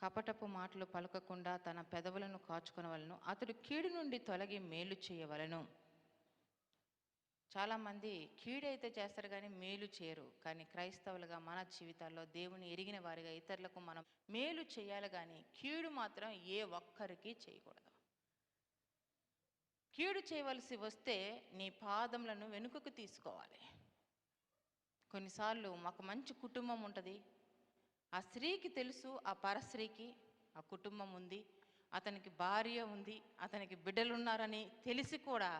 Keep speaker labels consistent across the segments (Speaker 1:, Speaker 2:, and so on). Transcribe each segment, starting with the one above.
Speaker 1: కపటపు మాటలు పలకకుండా తన పెదవులను కాచుకునవలను అతడు కీడు నుండి తొలగి మేలు చేయవలను. చాలామంది కీడైతే చేస్తారు కానీ మేలు చేయరు. కానీ క్రైస్తవులుగా మన జీవితాల్లో దేవుని ఎరిగిన వారిగా ఇతరులకు మనం మేలు చేయాలి కానీ కీడు మాత్రం ఏ ఒక్కరికి చేయకూడదు. కీడు చేయవలసి వస్తే నీ పాదములను వెనుకకు తీసుకోవాలి. కొన్నిసార్లు మాకు మంచి కుటుంబం ఉంటుంది. ఆ స్త్రీకి తెలుసు ఆ పరస్త్రీకి ఆ కుటుంబం ఉంది అతనికి భార్య ఉంది అతనికి బిడ్డలు ఉన్నారని తెలిసి కూడా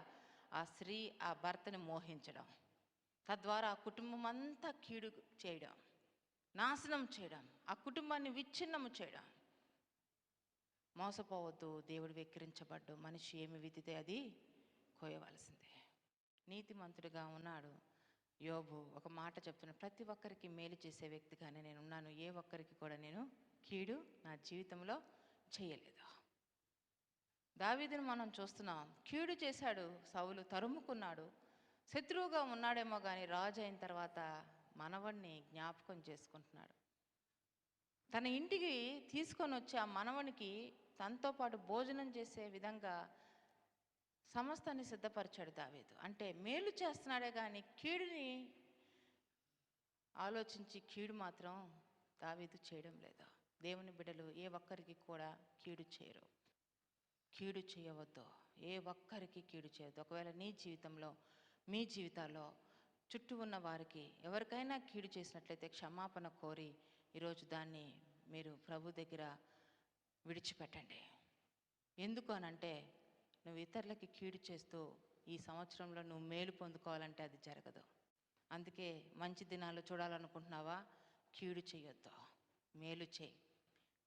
Speaker 1: ఆ స్త్రీ ఆ భర్తని మోహించడం. తద్వారా ఆ కుటుంబం అంతా కీడు చేయడం నాశనం చేయడం ఆ కుటుంబాన్ని విచ్ఛిన్నము చేయడం. మోసపోవద్దు దేవుడు వెక్కిరించబడ్డు మనిషి ఏమి విధితే అది కోయవలసిందే. నీతిమంతుడిగా ఉన్నాడు. యోబు ఒక మాట చెప్తున్న ప్రతి ఒక్కరికి మేలు చేసే వ్యక్తిగానే నేను ఉన్నాను ఏ ఒక్కరికి కూడా నేను కీడు నా జీవితంలో చేయలేదు. దావీదును మనం చూస్తున్నాం. కీడు చేశాడు సౌలు తరుముకున్నాడు. శత్రువుగా ఉన్నాడేమో కానీ రాజు అయిన తర్వాత మనవడిని జ్ఞాపకం చేసుకుంటున్నాడు. తన ఇంటికి తీసుకొని వచ్చి ఆ మనవనికి తనతో పాటు భోజనం చేసే విధంగా సమస్తాన్ని సిద్ధపరిచాడు దావీదు. అంటే మేలు చేస్తున్నాడే కానీ కీడుని ఆలోచించి కీడు మాత్రం దావీదు చేయడం లేదు. దేవుని బిడ్డలు ఏ ఒక్కరికి కూడా కీడు చేయరు. కీడు చేయవద్దు. ఏ ఒక్కరికి కీడు చేయవద్దు. ఒకవేళ నీ జీవితంలో మీ జీవితాల్లో చుట్టూ ఉన్న వారికి ఎవరికైనా కీడు చేసినట్లయితే క్షమాపణ కోరి ఈరోజు దాన్ని మీరు ప్రభు దగ్గర విడిచిపెట్టండి. ఎందుకు అనంటే నువ్వు ఇతరులకి కీడు చేస్తూ ఈ సంవత్సరంలో నువ్వు మేలు పొందుకోవాలంటే అది జరగదు. అందుకే మంచి దినాలు చూడాలనుకుంటున్నావా? కీడు చేయొద్దు. మేలు చేయి.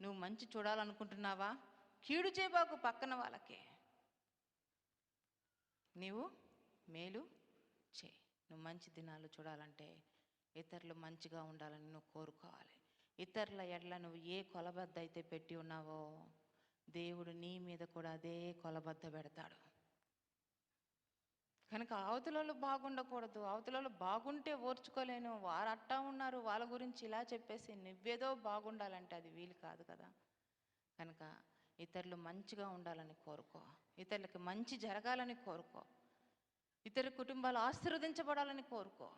Speaker 1: నువ్వు మంచి చూడాలనుకుంటున్నావా? కీడు చేయబాకు పక్కన వాళ్ళకే. నీవు మేలు చేయి. నువ్వు మంచి దినాలు చూడాలంటే ఇతరులు మంచిగా ఉండాలని నువ్వు కోరుకోవాలి. ఇతరుల ఎడ్ల నువ్వు ఏ కొలబద్ద అయితే పెట్టి ఉన్నావో దేవుడు నీ మీద కూడా అదే కొలబద్ద పెడతాడు. కనుక అవతలలో బాగుండకూడదు. అవతలలో బాగుంటే ఓర్చుకోలేను. వారు అట్టా ఉన్నారు. వాళ్ళ గురించి ఇలా చెప్పేసి నువ్వేదో బాగుండాలంటే అది వీలు కాదు కదా. కనుక ఇతరులు మంచిగా ఉండాలని కోరుకో. ఇతరులకి మంచి జరగాలని కోరుకో. ఇతర కుటుంబాలు ఆశీర్వదించబడాలని కోరుకో.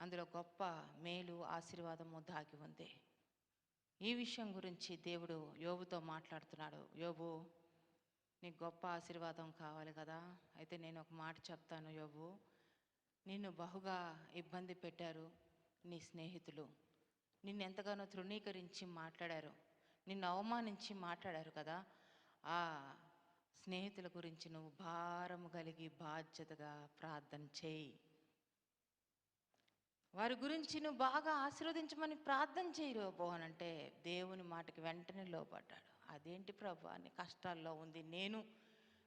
Speaker 1: అందులో గొప్ప మేలు ఆశీర్వాదము దాగి ఉంది. ఈ విషయం గురించి దేవుడు యోబుతో మాట్లాడుతున్నాడు. యోబు నీకు గొప్ప ఆశీర్వాదం కావాలి కదా. అయితే నేను ఒక మాట చెప్తాను యోబు. నిన్ను బహుగా ఇబ్బంది పెట్టారు నీ స్నేహితులు. నిన్ను ఎంతగానో తృణీకరించి మాట్లాడారు. నిన్ను అవమానించి మాట్లాడారు కదా. ఆ స్నేహితుల గురించి నువ్వు భారము కలిగి బాధ్యతగా ప్రార్థన చేయి. వారి గురించి నువ్వు బాగా ఆశీర్వదించమని ప్రార్థన చేయరు అని అంటే దేవుని మాటకి వెంటనే లోపడ్డాడు అదేంటి ప్రభు అని కష్టాల్లో ఉంది నేను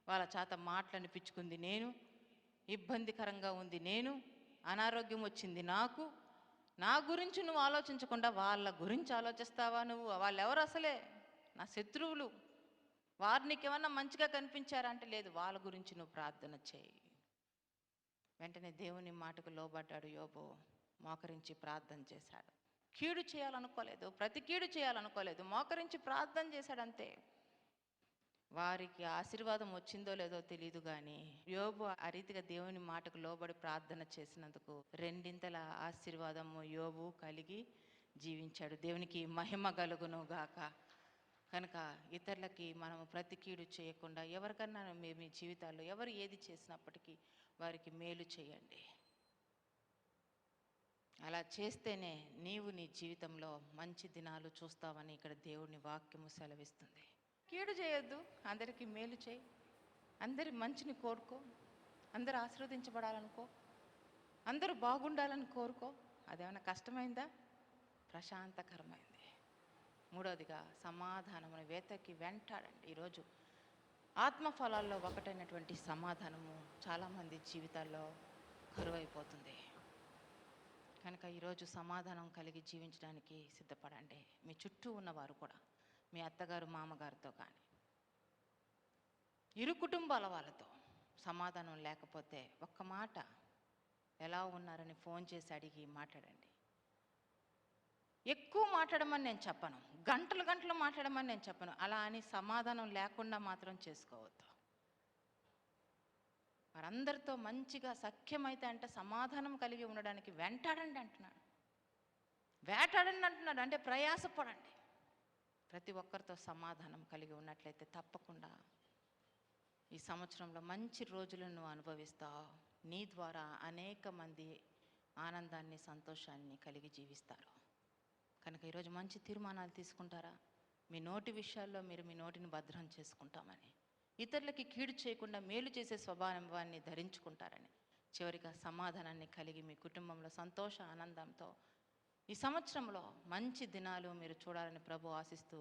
Speaker 1: వాళ్ళ చేత మాటలనిపించుకుంది నేను ఇబ్బందికరంగా ఉంది నేను అనారోగ్యం వచ్చింది నాకు నా గురించి నువ్వు ఆలోచించకుండా వాళ్ళ గురించి ఆలోచిస్తావా నువ్వు? వాళ్ళు ఎవరు అసలే? నా శత్రువులు. వారు ఏమన్నా మంచిగా కనిపించారంటే లేదు వాళ్ళ గురించి నువ్వు ప్రార్థన చేయి. వెంటనే దేవుని మాటకు లోబడ్డాడు యోబో. మోకరించి ప్రార్థన చేశాడు. కీడు చేయాలనుకోలేదు ప్రతి కీడు చేయాలనుకోలేదు మోకరించి ప్రార్థన చేశాడు అంతే. వారికి ఆశీర్వాదం వచ్చిందో లేదో తెలియదు కానీ యోబు ఆ రీతిగా దేవుని మాటకు లోబడి ప్రార్థన చేసినందుకు రెండింతల ఆశీర్వాదము యోబు కలిగి జీవించాడు. దేవునికి మహిమ కలుగును గాక. కనుక ఇతరులకి మనము ప్రతి కీడు చేయకుండా ఎవరికన్నా మీ మీ జీవితాల్లో ఎవరు ఏది చేసినప్పటికీ వారికి మేలు చేయండి. అలా చేస్తేనే నీవు నీ జీవితంలో మంచి దినాలు చూస్తావని ఇక్కడ దేవుని వాక్యము సెలవిస్తుంది. కీడు చేయొద్దు. అందరికీ మేలు చేయి. అందరి మంచిని కోరుకో. అందరు ఆశీర్వదించబడాలనుకో. అందరూ బాగుండాలని కోరుకో. అదేమైనా కష్టమైందా? ప్రశాంతకరమైంది. మూడవదిగా సమాధానమును వేతకి వెంటాడండి. ఈరోజు ఆత్మఫలాల్లో ఒకటైనటువంటి సమాధానము చాలామంది జీవితాల్లో కరువైపోతుంది. కనుక ఈరోజు సమాధానం కలిగి జీవించడానికి సిద్ధపడండి. మీ చుట్టూ ఉన్నవారు కూడా మీ అత్తగారు మామగారితో కానీ ఇరు కుటుంబాల వాళ్ళతో సమాధానం లేకపోతే ఒక్క మాట ఎలా ఉన్నారని ఫోన్ చేసి అడిగి మాట్లాడండి. ఎక్కువ మాట్లాడమని నేను చెప్పను గంటలు గంటలు మాట్లాడమని నేను చెప్పను అలా అని సమాధానం లేకుండా మాత్రం చేసుకోవద్దు. వారందరితో మంచిగా సఖ్యమైతే అంటే సమాధానం కలిగి ఉండడానికి వెంటాడండి అంటున్నాడు. వేటాడండి అంటున్నాడు. అంటే ప్రయాసపడండి. ప్రతి ఒక్కరితో సమాధానం కలిగి ఉన్నట్లయితే తప్పకుండా ఈ సంవత్సరంలో మంచి రోజులను నువ్వు అనుభవిస్తావు. నీ ద్వారా అనేక మంది ఆనందాన్ని సంతోషాన్ని కలిగి జీవిస్తారు. కనుక ఈరోజు మంచి తీర్మానాలు తీసుకుంటారా? మీ నోటి విషయాల్లో మీరు మీ నోటిని భద్రం చేసుకుంటామని. ఇతరులకి కీడు చేయకుండా మేలు చేసే స్వభావాన్ని ధరించుకుంటారని చివరిగా సమాధానాన్ని కలిగి మీ కుటుంబంలో సంతోష ఆనందంతో ఈ సంవత్సరంలో మంచి దినాలు మీరు చూడాలని ప్రభు ఆశిస్తూ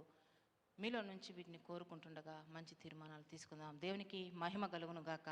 Speaker 1: మీలో నుంచి వీటిని కోరుకుంటుండగా మంచి తీర్మానాలు తీసుకుందాం. దేవునికి మహిమ కలుగును గాక